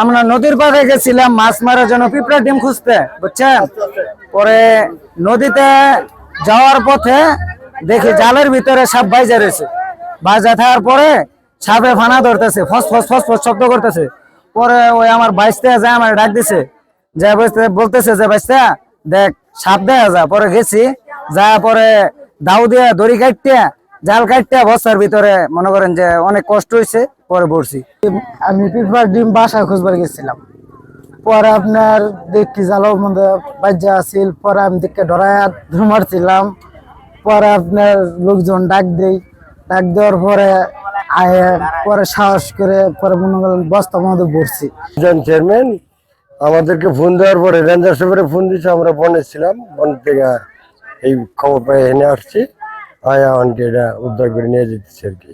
আমরা নদীর পাড়ে গেছিলাম, মাছ মারার জন্য পিঁপড়া ডিম খুঁজতে, বুঝছেন? পরে নদীতে যাওয়ার পথে দেখি জালের ভিতরে সাপ বাইজা রয়েছে। বাইজা থাকার পরে সাপে ফানা ধরতেছে, ফস ফস ফস ফস শব্দ করতেছে। পরে ওই আমার বাইসতে যায়, আমার ডাক দিছে। যা বলতে- বলতেছে যে বাইসটা দেখ, সাপ দেয়া যা পরে গেছি যা পরে দাউ দিয়া দড়ি কাটতে জাল কাটতে বস্তার ভিতরে মনে করেন যে অনেক কষ্ট হয়েছে পরে পড়ছি। আমি পিঁপড়ার ডিম বাসা খুঁজবার গেছিলাম। পরে আপনার দেখি জালের মধ্যে বাজ্যা আছিল পরে আমি দেখে ডরায় মারছিলাম। পরে আপনার লোকজন ডাক দেই ডাক দেওয়ার পরে আয়ে পরে সাহস করে পরে মনে করেন বস্তার মধ্যে ভরছি একজন চেয়ারম্যান আমাদেরকে ফোন দেওয়ার পরে রেঞ্জার সাহেবের ফোন দিয়েছে আমরা বনে ছিলাম বন থেকে এই খবর পেয়ে এনে আসছি। আয়া অনকে এটা উদ্ধার করে নিয়ে যেতেছে আর কি